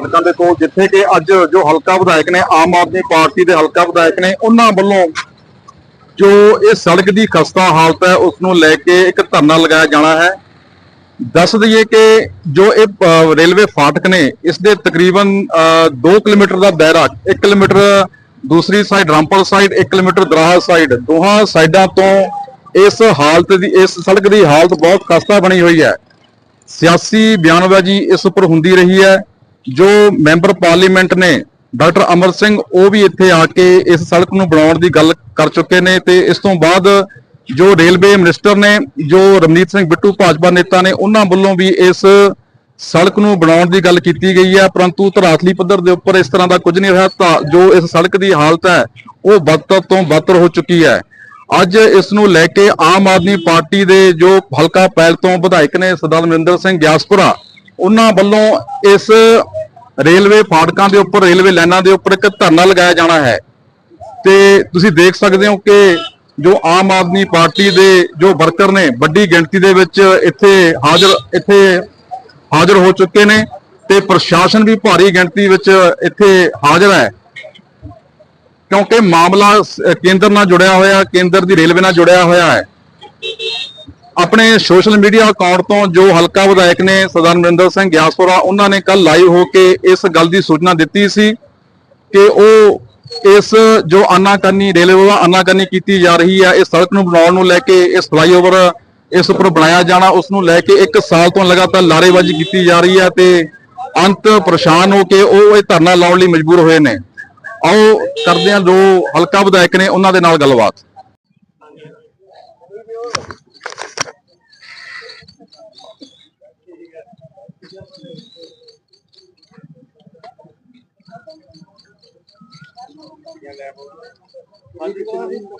ਸੜਕਾਂ ਦੇ ਕੋਲ, ਜਿੱਥੇ ਕਿ ਅੱਜ ਜੋ ਹਲਕਾ ਵਿਧਾਇਕ ਨੇ, ਆਮ ਆਦਮੀ ਪਾਰਟੀ ਦੇ ਹਲਕਾ ਵਿਧਾਇਕ ਨੇ, ਉਹਨਾਂ ਵੱਲੋਂ ਜੋ ਇਹ ਸੜਕ ਦੀ ਖਸਤਾ ਹਾਲਤ ਹੈ ਉਸ ਨੂੰ ਲੈ ਕੇ ਇੱਕ ਧਰਨਾ ਲਗਾਇਆ ਜਾਣਾ ਹੈ। ਦੱਸ ਦਈਏ ਕਿ ਜੋ ਇਹ ਰੇਲਵੇ ਫਾਟਕ ਨੇ, ਇਸ ਦੇ ਤਕਰੀਬਨ 2 ਕਿਲੋਮੀਟਰ ਦਾ ਦਾਇਰਾ 1 ਕਿਲੋਮੀਟਰ ਦੂਸਰੀ side Rampal side 1 kilometre Daraha side, ਦੋਹਾਂ ਸਾਈਡਾਂ ਤੋਂ ਇਸ ਹਾਲਤ ਦੀ, ਇਸ ਸੜਕ ਦੀ ਹਾਲਤ ਬਹੁਤ ਖਸਤਾ ਬਣੀ ਹੋਈ ਹੈ। ਸਿਆਸੀ ਬਿਆਨਬਾਜ਼ੀ ਇਸ ਉੱਪਰ ਹੁੰਦੀ ਰਹੀ ਹੈ। ਜੋ ਮੈਂਬਰ ਪਾਰਲੀਮੈਂਟ ਨੇ ਡਾਕਟਰ ਅਮਰ ਸਿੰਘ, ਉਹ ਵੀ ਇੱਥੇ ਆ ਕੇ ਇਸ ਸੜਕ ਨੂੰ ਬਣਾਉਣ ਦੀ ਗੱਲ ਕਰ ਚੁੱਕੇ ਨੇ ਤੇ ਇਸ ਤੋਂ ਬਾਅਦ ਜੋ ਰੇਲਵੇ ਮਿਨਿਸਟਰ ਨੇ, ਜੋ ਰਮਨੀਤ ਸਿੰਘ ਬਿੱਟੂ ਭਾਜਪਾ ਨੇਤਾ ਨੇ, ਉਹਨਾਂ ਵੱਲੋਂ ਵੀ ਇਸ ਸੜਕ ਨੂੰ ਬਣਾਉਣ ਦੀ ਗੱਲ ਕੀਤੀ ਗਈ ਹੈ। ਪਰੰਤੂ ਧਰਾਤਲੀ ਪੱਧਰ ਦੇ ਉੱਪਰ ਇਸ ਤਰ੍ਹਾਂ ਦਾ ਕੁਝ ਨਹੀਂ ਰਿਹਾ ਤਾਂ ਜੋ ਇਸ ਸੜਕ ਦੀ ਹਾਲਤ ਹੈ, ਉਹ ਬਦਤਰ ਤੋਂ ਬਦਤਰ ਹੋ ਚੁੱਕੀ ਹੈ। ਅੱਜ ਇਸ ਨੂੰ ਲੈ ਕੇ ਆਮ ਆਦਮੀ ਪਾਰਟੀ ਦੇ ਜੋ ਹਲਕਾ ਪੈਲ ਤੋਂ ਵਿਧਾਇਕ ਨੇ, ਸਰਦਾਰ ਮਨਿੰਦਰ ਸਿੰਘ ਗਿਆਸਪੁਰਾ, ਉਹਨਾਂ ਵੱਲੋਂ ਇਸ ਰੇਲਵੇ ਫਾਟਕਾਂ ਦੇ ਉੱਪਰ, ਰੇਲਵੇ ਲਾਈਨਾਂ ਦੇ ਉੱਪਰ ਇੱਕ ਧਰਨਾ ਲਗਾਇਆ ਜਾਣਾ ਹੈ। ਤੇ ਤੁਸੀਂ ਦੇਖ ਸਕਦੇ ਹੋ ਕਿ ਜੋ ਆਮ ਆਦਮੀ ਪਾਰਟੀ ਦੇ ਜੋ ਵਰਕਰ ਨੇ, ਵੱਡੀ ਗਿਣਤੀ ਦੇ ਵਿੱਚ ਇੱਥੇ ਹਾਜ਼ਰ ਇੱਥੇ ਹਾਜ਼ਰ ਹੋ ਚੁੱਕੇ ਨੇ ਤੇ ਪ੍ਰਸ਼ਾਸਨ ਵੀ ਭਾਰੀ ਗਿਣਤੀ ਵਿੱਚ ਇੱਥੇ ਹਾਜ਼ਰ ਹੈ। ਕਿਉਂਕਿ ਮਾਮਲਾ ਕੇਂਦਰ ਨਾਲ ਜੁੜਿਆ ਹੋਇਆ, ਕੇਂਦਰ ਦੀ ਰੇਲਵੇ ਨਾਲ ਜੁੜਿਆ ਹੋਇਆ ਹੈ। ਆਪਣੇ ਸੋਸ਼ਲ ਮੀਡੀਆ ਅਕਾਊਂਟ ਤੋਂ ਜੋ ਹਲਕਾ ਵਿਧਾਇਕ ਨੇ ਸਰਦਾਰ ਨਰਿੰਦਰ ਸਿੰਘ ਗਿਆਸਪੁਰਾ, ਉਹਨਾਂ ਨੇ ਕੱਲ ਲਾਈਵ ਹੋ ਕੇ ਇਸ ਗੱਲ ਦੀ ਸੂਚਨਾ ਦਿੱਤੀ ਸੀ ਕਿ ਉਹ ਇਸ ਜੋ ਆਨਾਕਾਨੀ, ਰੇਲਵੇ ਦਾ ਆਨਾਕਾਨੀ ਕੀਤੀ ਜਾ ਰਹੀ ਹੈ, ਇਸ ਸੜਕ ਨੂੰ ਬਣਾਉਣ ਨੂੰ ਲੈ ਕੇ, ਇਸ ਫਲਾਈਓਵਰ ਇਸ ਉੱਪਰ ਬਣਾਇਆ ਜਾਣਾ, ਉਸ ਨੂੰ ਲੈ ਕੇ 1 ਸਾਲ ਤੋਂ ਲਗਾਤਾਰ ਲਾਰੇਬਾਜ਼ੀ ਕੀਤੀ ਜਾ ਰਹੀ ਹੈ ਤੇ ਅੰਤ ਪਰੇਸ਼ਾਨ ਹੋ ਕੇ ਉਹ ਇਹ ਧਰਨਾ ਲਾਉਣ ਲਈ ਮਜਬੂਰ ਹੋਏ ਨੇ। ਆਓ ਕਰਦੇ ਹਾਂ ਜੋ ਹਲਕਾ ਵਿਧਾਇਕ ਨੇ ਉਹਨਾਂ ਦੇ ਨਾਲ ਗੱਲਬਾਤ।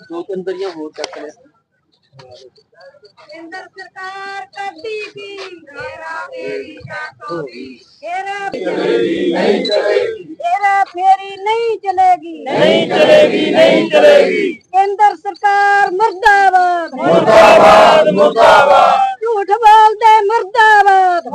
ਦੋ ਤਿੰਨ ਦਰੀਆਂ ਹੋਰ ਚੱਕ ਲਿਆ। ਕੇਂਦਰ ਸਰਕਾਰ ਕਰਦੀ ਕੀ? ਤੇਰਾ ਫੇਰੀ ਚਾਹਤੋ ਦੀ ਤੇਰਾ ਫੇਰੀ ਨਹੀਂ ਚਲੇਗੀ। ਫੇਰੀ ਨਹੀਂ ਚਲੇਗੀ। ਨਹੀਂ ਚਲੇਗੀ ਨਹੀਂ ਚਲੇਗੀ। ਕੇਂਦਰ ਸਰਕਾਰ ਮਰਦਾਬਾਦ। ਮਰਦਾਬਾਦ ਮਰਦਾਬਾਦ।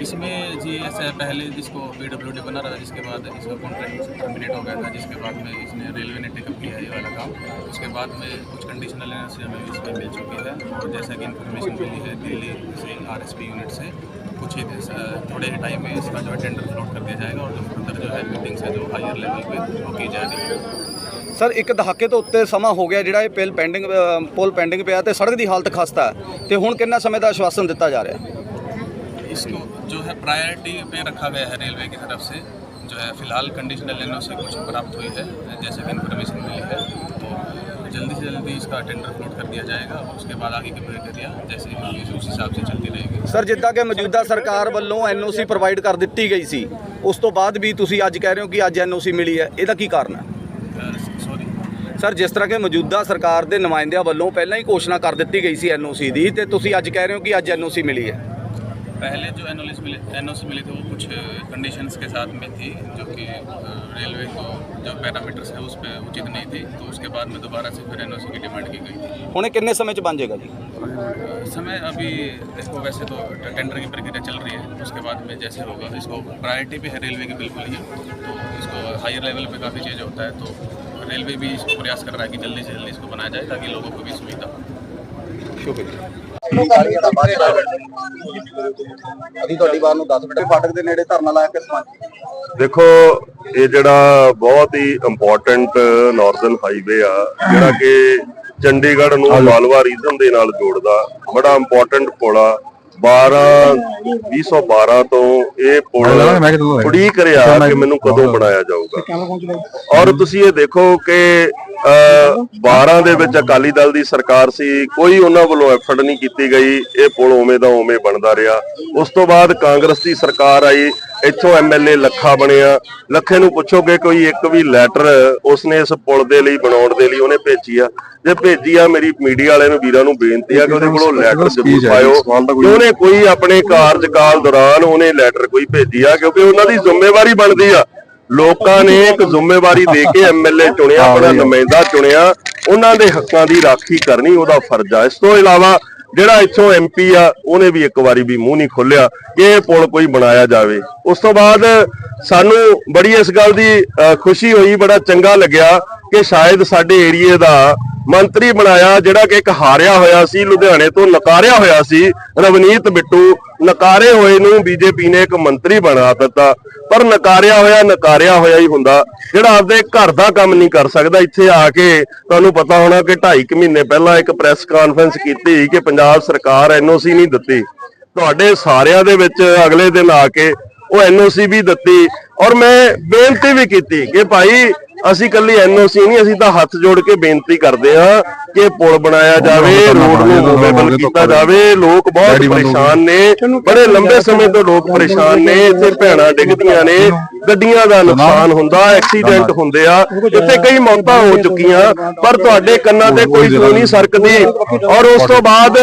इसमें जी ऐसा है पहले जिसको पीडब्ल्यूडी बना रहा था जिसके बाद इसका कॉन्ट्रैक्ट टर्मिनेट हो गया था जिसके बाद में इसने रेलवे ने टेकअप किया है ये वाला काम उसके बाद में कुछ कंडीशनल एनर्जी हमें इसमें मिल चुकी है और जैसा कि इन्फॉर्मेशन मिली है दिल्ली से आर यूनिट से कुछ ही देर से- थोड़े ही टाइम में इसका जो है टेंडर फ्लोट कर दिया जाएगा और जो फर्दर जो है मीटिंग्स है जो हायर लेवल पे वो की जा रही है ਸਰ ਇੱਕ ਦਹਾਕੇ ਤੋਂ ਉੱਤੇ ਸਮਾਂ ਹੋ ਗਿਆ ਜਿਹੜਾ ਇਹ ਪੁਲ ਪੈਂਡਿੰਗ ਪੁਲ ਪੈਂਡਿੰਗ ਪਿਆ ਤੇ ਸੜਕ ਦੀ ਹਾਲਤ ਖਸਤਾ ਹੈ ਤੇ ਹੁਣ ਕਿੰਨਾ ਸਮੇਂ ਦਾ ਆਸ਼ਵਾਸਨ ਦਿੱਤਾ ਜਾ ਰਿਹਾ ਹੈ इसको जो है प्रायोरिटी पे रखा गया है रेलवे की तरफ से जो है फिलहाल कंडीशनल एन से कुछ प्राप्त हुई है जैसे कि इन्फॉर्मेशन मिली है तो जल्दी से जल्दी इसका टेंडर फ्लोट कर दिया जाएगा और उसके बाद आगे की प्रक्रिया जैसे होगी उस हिसाब से चलती रहेगी ਸਰ ਜਿੱਦਾਂ ਕਿ ਮੌਜੂਦਾ ਸਰਕਾਰ ਵੱਲੋਂ ਐਨਓਸੀ ਪ੍ਰੋਵਾਈਡ ਕਰ ਦਿੱਤੀ ਗਈ ਸੀ ਉਸ ਤੋਂ ਬਾਅਦ ਵੀ ਤੁਸੀਂ ਅੱਜ ਕਹਿ ਰਹੇ ਹੋ ਕਿ ਅੱਜ ਐਨਓਸੀ ਮਿਲੀ ਹੈ ਇਹਦਾ ਕੀ ਕਾਰਨ ਹੈ सॉरी ਸਰ ਜਿਸ ਤਰ੍ਹਾਂ ਕਿ ਮੌਜੂਦਾ ਸਰਕਾਰ ਦੇ ਨੁਮਾਇੰਦਿਆਂ ਵੱਲੋਂ ਪਹਿਲਾਂ ਹੀ ਘੋਸ਼ਣਾ ਕਰ ਦਿੱਤੀ ਗਈ ਸੀ ਐਨਓਸੀ ਦੀ ਤੇ ਤੁਸੀਂ ਅੱਜ ਕਹਿ ਰਹੇ ਹੋ ਕਿ ਅੱਜ ਐਨਓਸੀ ਮਿਲੀ ਹੈ पहले जो एन मिले एन मिली थी वो कुछ कंडीशंस के साथ में थी जो कि रेलवे को जो पैरामीटर्स है उस पर उचित नहीं थी। तो उसके बाद में दोबारा से फिर एनओसी की डिमांड की गई उन्हें कितने समय से बन जाएगा जी समय अभी देखो वैसे तो टेंडर की प्रक्रिया चल रही है। उसके बाद में जैसे होगा इसको प्रायोरिटी भी है रेलवे की बिल्कुल ही। तो इसको हायर लेवल पर काफ़ी चीज़ होता है। तो रेलवे भी इसको प्रयास कर रहा है कि जल्दी से जल्दी इसको बनाया जाए ताकि लोगों को भी सुविधा हो। शुक्रिया। ਅਸੀਂ ਤੁਹਾਡੀ ਵਾਰ ਨੂੰ 10 ਮਿੰਟ ਫਾਟਕ ਦੇ ਨੇੜੇ ਧਰਨਾ ਲਾਇਆ ਕਿਸ ਮੰਚ ਦੇਖੋ ਇਹ ਜਿਹੜਾ ਬਹੁਤ ਹੀ ਇੰਪੋਰਟੈਂਟ ਨਾਰਥਰਨ ਹਾਈਵੇ ਆ ਜਿਹੜਾ ਕਿ ਚੰਡੀਗੜ੍ਹ ਨੂੰ ਮਾਲਵਾ ਰੀਜਨ ਦੇ ਨਾਲ ਜੋੜਦਾ ਬੜਾ ਇੰਪੋਰਟੈਂਟ ਪੁਲ ਆ। 12 2012 ਤੋਂ ਇਹ ਪੁਲ ਉਡੀਕ ਰਿਹਾ ਕਿ ਮੈਨੂੰ ਕਦੋਂ ਬਣਾਇਆ ਜਾਊਗਾ। ਔਰ ਤੁਸੀਂ ਇਹ ਦੇਖੋ ਕਿ 12 ਦੇ ਵਿੱਚ ਅਕਾਲੀ ਦਲ ਦੀ ਸਰਕਾਰ ਸੀ ਕੋਈ ਉਹਨਾਂ ਵੱਲੋਂ ਐਫਰਟ ਨਹੀਂ ਕੀਤੀ ਗਈ ਇਹ ਪੁਲ ਉਵੇਂ ਦਾ ਉਵੇਂ ਬਣਦਾ ਰਿਹਾ। ਉਸ ਤੋਂ ਬਾਅਦ ਕਾਂਗਰਸ ਦੀ ਸਰਕਾਰ ਆਈ ਇੱਥੋਂ ਐਮਐਲਏ ਲੱਖਾ ਬਣਿਆ। ਲੱਖੇ ਨੂੰ ਪੁੱਛੋਗੇ ਕੋਈ ਇੱਕ ਵੀ ਲੈਟਰ ਉਸਨੇ ਇਸ ਪੁਲ ਦੇ ਲਈ ਬਣਾਉਣ ਦੇ ਲਈ ਉਹਨੇ ਭੇਜੀ ਆ। ਜੇ ਭੇਜੀ ਆ ਮੇਰੀ ਮੀਡੀਆ ਵਾਲਿਆਂ ਨੂੰ ਵੀਰਾਂ ਨੂੰ ਬੇਨਤੀ ਆ ਕਿ ਉਹਦੇ ਕੋਲੋਂ ਲੈਟਰ ਜ਼ਰੂਰ ਪਾਇਓ। ਉਹਨੇ ਕੋਈ ਆਪਣੇ ਕਾਰਜਕਾਲ ਦੌਰਾਨ ਉਹਨੇ ਲੈਟਰ ਕੋਈ ਭੇਜੀ ਆ ਕਿਉਂਕਿ ਉਹਨਾਂ ਦੀ ਜ਼ਿੰਮੇਵਾਰੀ ਬਣਦੀ ਆ। ਲੋਕਾਂ ਨੇ ਇੱਕ ਜ਼ਿੰਮੇਵਾਰੀ ਦੇ ਕੇ ਐਮਐਲਏ ਚੁਣਿਆ ਆਪਣਾ ਨੁਮਾਇੰਦਾ ਚੁਣਿਆ ਉਹਨਾਂ ਦੇ ਹੱਕਾਂ ਦੀ ਰਾਖੀ ਕਰਨੀ ਉਹਦਾ ਫਰਜ਼ ਆ। ਇਸ ਤੋਂ ਇਲਾਵਾ ਜਿਹੜਾ ਇੱਥੋਂ ਐਮਪੀ ਆ ਉਹਨੇ ਵੀ ਇੱਕ ਵਾਰੀ ਵੀ ਮੂੰਹ ਨਹੀਂ ਖੋਲਿਆ ਕਿ ਇਹ ਪੁਲ ਕੋਈ ਬਣਾਇਆ ਜਾਵੇ। ਉਸ ਤੋਂ ਬਾਅਦ ਸਾਨੂੰ ਬੜੀ ਇਸ ਗੱਲ ਦੀ ਖੁਸ਼ੀ ਹੋਈ ਬੜਾ ਚੰਗਾ ਲੱਗਿਆ ਕਿ ਸ਼ਾਇਦ ਸਾਡੇ ਏਰੀਏ ਦਾ ਮੰਤਰੀ ਬਣਾਇਆ, ਜਿਹੜਾ ਕਿ ਇੱਕ ਹਾਰਿਆ ਹੋਇਆ ਸੀ, ਲੁਧਿਆਣੇ ਤੋਂ ਨਕਾਰਿਆ ਹੋਇਆ ਸੀ, ਰਵਨੀਤ ਬਿੱਟੂ ਨਕਾਰੇ ਹੋਏ ਨੂੰ ਬੀਜੇਪੀ ਨੇ ਇੱਕ ਮੰਤਰੀ ਬਣਾ ਦਿੱਤਾ। ਪਰ ਨਕਾਰਿਆ ਹੋਇਆ ਨਕਾਰਿਆ ਹੋਇਆ ਹੀ ਹੁੰਦਾ। ਜਿਹੜਾ ਆਪਦੇ ਘਰ ਦਾ ਕੰਮ ਨਹੀਂ ਕਰ ਸਕਦਾ, ਇੱਥੇ ਆ ਕੇ ਤੁਹਾਨੂੰ ਪਤਾ ਹੋਣਾ ਕਿ 2.5 ਮਹੀਨੇ ਪਹਿਲਾਂ ਇੱਕ ਪ੍ਰੈਸ ਕਾਨਫਰੰਸ ਕੀਤੀ ਕਿ ਪੰਜਾਬ ਸਰਕਾਰ ਐਨਓਸੀ ਨਹੀਂ ਦਿੱਤੀ। ਤੁਹਾਡੇ ਸਾਰਿਆਂ ਦੇ ਵਿੱਚ ਅਗਲੇ ਦਿਨ ਆ ਕੇ ਉਹ ਐਨਓਸੀ ਵੀ ਦਿੱਤੀ। ਔਰ ਮੈਂ ਬੇਨਤੀ ਵੀ ਕੀਤੀ ਕਿ ਭਾਈ ਅਸੀਂ ਕੱਲੀ ਐਨਓਸੀ ਨਹੀਂ ਅਸੀਂ ਤਾਂ ਹੱਥ ਜੋੜ ਕੇ ਬੇਨਤੀ ਕਰਦੇ ਹਾਂ ਕਿ ਪੁਲ ਬਣਾਇਆ ਜਾਵੇ ਰੋਡ ਨੂੰ ਮੂਵੇਬਲ ਕੀਤਾ ਜਾਵੇ ਲੋਕ ਬਹੁਤ ਪਰੇਸ਼ਾਨ ਨੇ। ਬੜੇ ਲੰਬੇ ਸਮੇਂ ਤੋਂ ਲੋਕ ਪਰੇਸ਼ਾਨ ਨੇ ਇੱਥੇ ਭੈਣਾਂ ਡਿੱਗਦੀਆਂ ਨੇ। ਗੱਡੀਆਂ ਦਾ ਨੁਕਸਾਨ ਹੁੰਦਾ ਐਕਸੀਡੈਂਟ ਹੁੰਦੇ ਆ ਇੱਥੇ ਕਈ ਮੌਤਾਂ ਹੋ ਚੁੱਕੀਆਂ ਪਰ ਤੁਹਾਡੇ ਕੰਨਾਂ ਤੇ ਕੋਈ ਸੂ ਨਹੀਂ। ਸਰਕਦੀ। ਔਰ ਉਸ ਤੋਂ ਬਾਅਦ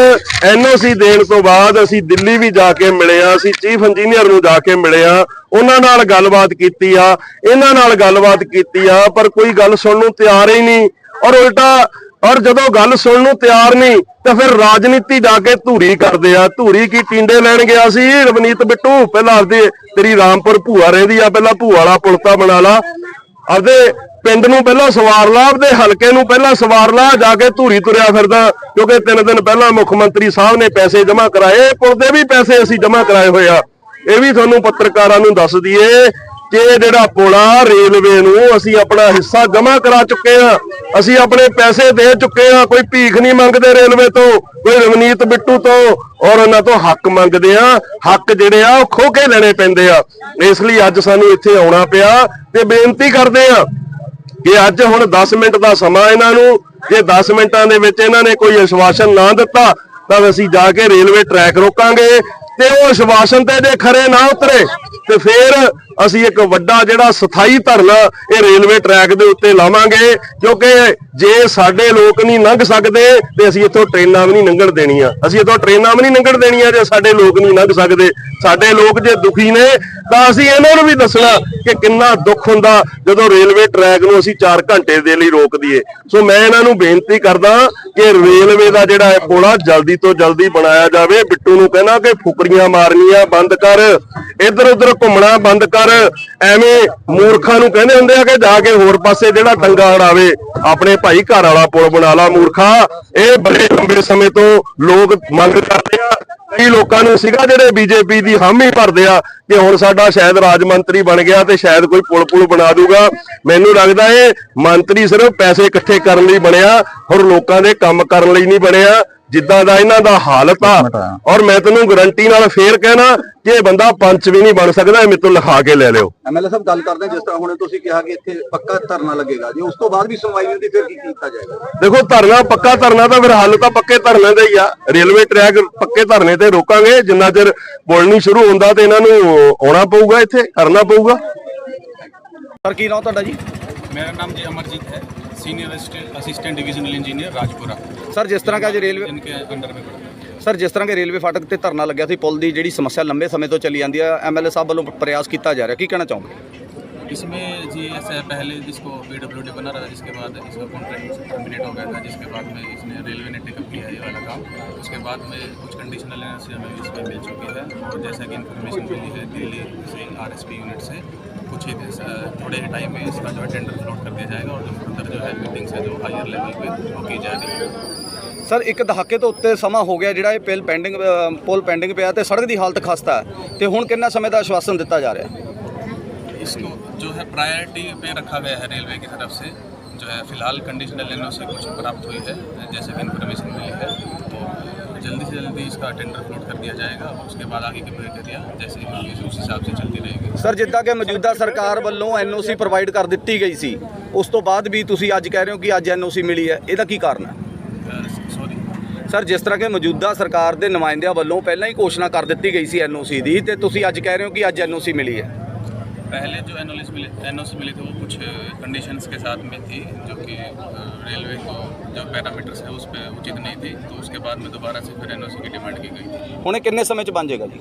ਐਨਓਸੀ ਦੇਣ ਤੋਂ ਬਾਅਦ ਅਸੀਂ ਦਿੱਲੀ ਵੀ ਜਾ ਕੇ ਮਿਲੇ ਆ ਅਸੀਂ ਚੀਫ ਇੰਜੀਨੀਅਰ ਨੂੰ ਜਾ ਕੇ ਮਿਲੇ ਆ ਉਹਨਾਂ ਨਾਲ ਗੱਲਬਾਤ ਕੀਤੀ ਆ ਇਹਨਾਂ ਨਾਲ ਗੱਲਬਾਤ ਕੀਤੀ ਆ ਪਰ ਕੋਈ ਗੱਲ ਸੁਣਨ ਨੂੰ ਤਿਆਰ ਹੀ ਨਹੀਂ। ਔਰ ਉਲਟਾ ਔਰ ਜਦੋਂ ਗੱਲ ਸੁਣਨ ਨੂੰ ਤਿਆਰ ਨਹੀਂ, ਤਾਂ ਫਿਰ ਰਾਜਨੀਤੀ ਜਾ ਕੇ ਧੂਰੀ ਕਰਦੇ ਆ। ਧੂਰੀ ਕੀ ਟਿੰਡੇ ਲੈਣ ਗਿਆ ਸੀ? ਰਵਨੀਤ ਬਿੱਟੂ, ਪਹਿਲਾਂ ਆਪਦੇ ਤੇਰੀ ਰਾਮਪੁਰ ਭੂਆ ਰਹਿੰਦੀ ਆ, ਪਹਿਲਾਂ ਭੂਆ ਵਾਲਾ ਪੁਲਤਾ ਬਣਾ ਲਾ। ਆਪਦੇ ਪਿੰਡ ਨੂੰ ਪਹਿਲਾਂ ਸਵਾਰ ਲਾ, ਆਪਦੇ ਹਲਕੇ ਨੂੰ ਪਹਿਲਾਂ ਸਵਾਰ ਲਾ, ਜਾ ਕੇ ਧੂਰੀ ਤੁਰਿਆ ਫਿਰਦਾ, ਕਿਉਂਕਿ ਤਿੰਨ ਦਿਨ ਪਹਿਲਾਂ ਮੁੱਖ ਮੰਤਰੀ ਸਾਹਿਬ ਨੇ ਪੈਸੇ ਜਮ੍ਹਾਂ ਕਰਾਏ, ਪੁਲ ਦੇ ਵੀ ਪੈਸੇ ਅਸੀਂ ਜਮ੍ਹਾਂ ਕਰਾਏ ਹੋਏ ਆ। ਇਹ ਵੀ ਤੁਹਾਨੂੰ ਪੱਤਰਕਾਰਾਂ ਨੂੰ ਦੱਸ ਦਈਏ ਕਿ ਇਹ ਜਿਹੜਾ ਪੁਲ ਰੇਲਵੇ ਨੂੰ ਅਸੀਂ ਆਪਣਾ ਹਿੱਸਾ ਜਮ੍ਹਾਂ ਕਰਾ ਚੁੱਕੇ ਆ ਅਸੀਂ ਆਪਣੇ ਪੈਸੇ ਦੇ ਚੁੱਕੇ ਆ ਕੋਈ ਭੀਖ ਨਹੀਂ ਮੰਗਦੇ ਰੇਲਵੇ ਤੋਂ, ਕੋਈ ਰਵਨੀਤ ਬਿੱਟੂ ਤੋਂ, ਔਰ ਉਹਨਾਂ ਤੋਂ ਹੱਕ ਮੰਗਦੇ ਆ ਹੱਕ ਜਿਹੜੇ ਆ ਉਹ ਖੋ ਕੇ ਲੈਣੇ ਪੈਂਦੇ ਆ। ਇਸ ਲਈ ਅੱਜ ਸਾਨੂੰ ਇੱਥੇ ਆਉਣਾ ਪਿਆ ਤੇ ਬੇਨਤੀ ਕਰਦੇ ਆ ਕਿ ਅੱਜ ਹੁਣ 10 ਮਿੰਟ ਦਾ ਸਮਾਂ ਇਹਨਾਂ ਨੂੰ, ਜੇ 10 ਮਿੰਟਾਂ ਦੇ ਵਿੱਚ ਇਹਨਾਂ ਨੇ ਕੋਈ ਅਸ਼ਵਾਸਨ ਨਾ ਦਿੱਤਾ, ਤਾਂ ਅਸੀਂ ਜਾ ਕੇ ਰੇਲਵੇ ਟਰੈਕ ਰੋਕਾਂਗੇ ਤੇ ਉਹ ਅਸ਼ਵਾਸਨ ਤੇ ਜੇ ਖਰੇ ਨਾ ਉਤਰੇ, ਤੇ ਫਿਰ ਅਸੀਂ ਇੱਕ ਵੱਡਾ ਜਿਹੜਾ ਸਥਾਈ ਧਰਨਾ ਇਹ ਰੇਲਵੇ ਟਰੈਕ ਦੇ ਉੱਤੇ ਲਾਵਾਂਗੇ, ਕਿਉਂਕਿ ਜੇ ਸਾਡੇ ਲੋਕ ਨਹੀਂ ਲੰਘ ਸਕਦੇ, ਤੇ ਅਸੀਂ ਇੱਥੋਂ ਟ੍ਰੇਨਾਂ ਵੀ ਨਹੀਂ ਲੰਘਣ ਦੇਣੀਆਂ। ਅਸੀਂ ਇੱਥੋਂ ਟ੍ਰੇਨਾਂ ਵੀ ਨਹੀਂ ਲੰਘਣ ਦੇਣੀਆਂ ਜੇ ਸਾਡੇ ਲੋਕ ਨਹੀਂ ਲੰਘ ਸਕਦੇ। ਸਾਡੇ ਲੋਕ ਜੇ ਦੁਖੀ ਨੇ, ਤਾਂ ਅਸੀਂ ਇਹਨਾਂ ਨੂੰ ਵੀ ਦੱਸਣਾ ਕਿ ਕਿੰਨਾ ਦੁੱਖ ਹੁੰਦਾ ਜਦੋਂ ਰੇਲਵੇ ਟਰੈਕ ਨੂੰ ਅਸੀਂ 4 ਘੰਟੇ ਦੇ ਲਈ ਰੋਕ ਦਈਏ। ਸੋ ਮੈਂ ਇਹਨਾਂ ਨੂੰ ਬੇਨਤੀ ਕਰਦਾ ਕਿ ਰੇਲਵੇ ਦਾ ਜਿਹੜਾ ਇਹ ਪੁਲ ਆ ਜਲਦੀ ਤੋਂ ਜਲਦੀ ਬਣਾਇਆ ਜਾਵੇ। ਬਿੱਟੂ ਨੂੰ ਕਹਿਣਾ ਕਿ ਫੁਕਰੀਆਂ ਮਾਰਨੀਆਂ ਬੰਦ ਕਰ ਇੱਧਰ ਉੱਧਰ ਘੁੰਮਣਾ ਬੰਦ ਕਰ। ਐਵੇਂ ਮੂਰਖਾਂ ਨੂੰ ਕਹਿੰਦੇ ਹੁੰਦੇ ਆ ਕਿ ਜਾ ਕੇ ਹੋਰ ਪਾਸੇ ਜਿਹੜਾ ਟੰਗਾ ਅੜਾਵੇ, ਆਪਣੇ ਭਾਈ ਘਰ ਵਾਲਾ ਪੁਲ ਬਣਾ ਲਾ ਮੂਰਖਾ। ਇਹ ਬੜੇ ਲੰਬੇ ਸਮੇਂ ਤੋਂ ਲੋਕ ਮੰਗ ਕਰਦੇ ਆ। ਕਈ ਲੋਕਾਂ ਨੂੰ ਸੀਗਾ ਜਿਹੜੇ ਬੀਜੇਪੀ ਦੀ ਹਾਮੀ ਭਰਦੇ ਆ ਕਿ ਹੁਣ ਸਾਡਾ ਸ਼ਾਇਦ ਰਾਜ ਮੰਤਰੀ ਬਣ ਗਿਆ ਤੇ ਸ਼ਾਇਦ ਕੋਈ ਪੁਲ ਪੁਲ ਬਣਾ ਦੂਗਾ। ਮੈਨੂੰ ਲੱਗਦਾ ਇਹ ਮੰਤਰੀ ਸਿਰਫ ਪੈਸੇ ਇਕੱਠੇ ਕਰਨ ਲਈ ਬਣਿਆ, ਹੋਰ ਲੋਕਾਂ ਦੇ ਕੰਮ ਕਰਨ ਲਈ ਨਹੀਂ ਬਣਿਆ। ਜਿੱਦਾਂ ਦਾ ਇਹਨਾਂ ਦਾ ਹਾਲਤ ਆ ਔਰ ਮੈਂ ਤੈਨੂੰ ਗਰੰਟੀ ਨਾਲ ਫੇਰ ਕਹਿਣਾ ਕਿ ਇਹ ਬੰਦਾ ਪੰਚ ਵੀ ਨਹੀਂ ਬਣ ਸਕਦਾ ਇਹ ਮੇਤੋਂ ਲਿਖਾ ਕੇ ਲੈ ਲਿਓ। ਐਮਐਲਏ ਸਾਹਿਬ ਗੱਲ ਕਰਦੇ ਜਿਸ ਤਰ੍ਹਾਂ ਹੁਣ ਤੁਸੀਂ ਕਿਹਾ ਕਿ ਇੱਥੇ ਪੱਕਾ ਧਰਨਾ ਲੱਗੇਗਾ। ਜੇ ਉਸ ਤੋਂ ਬਾਅਦ ਵੀ ਸੁਣਵਾਈ ਹੁੰਦੀ ਫਿਰ ਕੀ ਕੀਤਾ ਜਾਏਗਾ? ਦੇਖੋ ਧਰਨਾ ਪੱਕਾ ਧਰਨਾ ਤਾਂ ਫਿਰ ਹੱਲ ਤਾਂ ਪੱਕੇ ਧਰਨੇ ਦਾ ਹੀ ਆ। ਰੇਲਵੇ ਟਰੈਕ ਪੱਕੇ ਧਰਨੇ ਤੇ ਰੋਕਾਂਗੇ ਜਿੰਨਾ ਚਿਰ ਬੋਲਣੀ ਸ਼ੁਰੂ ਹੁੰਦਾ ਤੇ ਇਹਨਾਂ ਨੂੰ ਆਉਣਾ ਪਊਗਾ ਇੱਥੇ ਕਰਨਾ ਪਊਗਾ। ਸਰ ਕੀ ਨਾਮ ਤੁਹਾਡਾ ਜੀ? ਮੇਰਾ ਨਾਮ ਜੀ ਅਮਰਜੀਤ ਹੈ। senior assistant divisional engineer Rajpura sir ਜਿਸ ਤਰ੍ਹਾਂ ਕਿ ਅੱਜ ਰੇਲਵੇ इनके अंडर में पड़ता है ਸਰ ਜਿਸ ਤਰ੍ਹਾਂ ਕਿ ਰੇਲਵੇ ਫਾਟਕ ਤੇ ਧਰਨਾ ਲੱਗਿਆ ਸੀ ਪੁਲ ਦੀ ਜਿਹੜੀ ਸਮੱਸਿਆ ਲੰਬੇ ਸਮੇਂ ਤੋਂ ਚੱਲੀ ਜਾਂਦੀ ਹੈ ਐਮਐਲਏ ਸਾਹਿਬ ਵੱਲੋਂ ਪ੍ਰਯਾਸ ਕੀਤਾ ਜਾ ਰਿਹਾ ਕੀ ਕਹਿਣਾ ਚਾਹੋਗੇ इसमें जी ऐसा है पहले जिसको पी डब्ल्यू डी बना रहा था जिसके बाद इसका कॉन्ट्रैक्ट टर्मिनेट हो गया था जिसके बाद में इसने रेलवे ने टेकअप किया ये वाला काम उसके बाद में कुछ कंडीशनल एनर्जी हमें इसमें मिल चुकी है और जैसा कि इन्फॉर्मेशन मिली है दिल्ली से आर एस पी यूनिट से कुछ ही दिन से- थोड़े ही टाइम में इसका जो है टेंडर फ्लोट कर दिया जाएगा और जो फर्दर जो है मीटिंग्स है जो हायर लेवल पे वो की जाएगी ਸਰ ਇੱਕ ਦਹਾਕੇ ਤੋਂ ਉੱਤੇ ਸਮਾਂ ਹੋ ਗਿਆ ਜਿਹੜਾ ਇਹ ਪਿਲ ਪੈਂਡਿੰਗ ਅ, ਪੁਲ ਪੈਂਡਿੰਗ ਪਿਆ ਤੇ ਸੜਕ ਦੀ ਹਾਲਤ ਖਸਤਾ ਹੈ ਤੇ ਹੁਣ ਕਿੰਨਾ ਸਮੇਂ ਦਾ ਆਸ਼ਵਾਸਨ ਦਿੱਤਾ ਜਾ ਰਿਹਾ ਹੈ इसको जो है प्रायोरिटी पे रखा गया है रेलवे की तरफ से जो है फिलहाल कंडीशनल लेनों से कुछ प्राप्त हुई है जैसे कि इन्फॉर्मेशन मिली है तो जल्दी से जल्दी इसका टेंडर फ्लोट कर दिया जाएगा और उसके बाद आगे की प्रक्रिया जैसे ही होगी उस हिसाब से चलती रहेगी ਸਰ ਜਿੱਦਾਂ ਕਿ ਮੌਜੂਦਾ ਸਰਕਾਰ ਵੱਲੋਂ ਐਨਓਸੀ ਪ੍ਰੋਵਾਈਡ ਕਰ ਦਿੱਤੀ ਗਈ ਸੀ ਉਸ ਤੋਂ ਬਾਅਦ ਵੀ ਤੁਸੀਂ ਅੱਜ ਕਹਿ ਰਹੇ ਹੋ ਕਿ ਅੱਜ ਐਨਓਸੀ ਮਿਲੀ ਹੈ ਇਹਦਾ ਕੀ ਕਾਰਨ ਹੈ सॉरी ਸਰ ਜਿਸ ਤਰ੍ਹਾਂ ਕਿ ਮੌਜੂਦਾ ਸਰਕਾਰ ਦੇ ਨੁਮਾਇੰਦਿਆਂ ਵੱਲੋਂ ਪਹਿਲਾਂ ਹੀ ਘੋਸ਼ਣਾ ਕਰ ਦਿੱਤੀ ਗਈ ਸੀ ਐਨਓਸੀ ਦੀ ਤੇ ਤੁਸੀਂ ਅੱਜ ਕਹਿ ਰਹੇ ਹੋ ਕਿ ਅੱਜ ਐਨਓਸੀ ਮਿਲੀ ਹੈ पहले जो एन मिले एन मिले थे वो कुछ कंडीशंस के साथ में थी जो कि रेलवे को जो पैरामीटर्स है उस पर उचित नहीं थी तो उसके बाद में दोबारा से फिर एन की डिमांड की गई उन्हें कितने समय च बन जाएगा जी?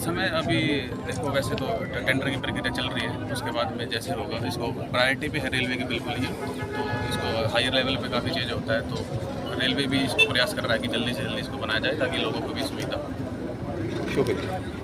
समय अभी देखो वैसे तो टेंडर की प्रक्रिया चल रही है उसके बाद में जैसे होगा इसको प्रायोरिटी भी है रेलवे की बिल्कुल ही तो इसको हायर लेवल पर काफ़ी चीज़ होता है तो रेलवे भी इसको प्रयास कर रहा है कि जल्दी से जल्दी इसको बनाया जाए ताकि लोगों को भी सुविधा हो। शुक्रिया।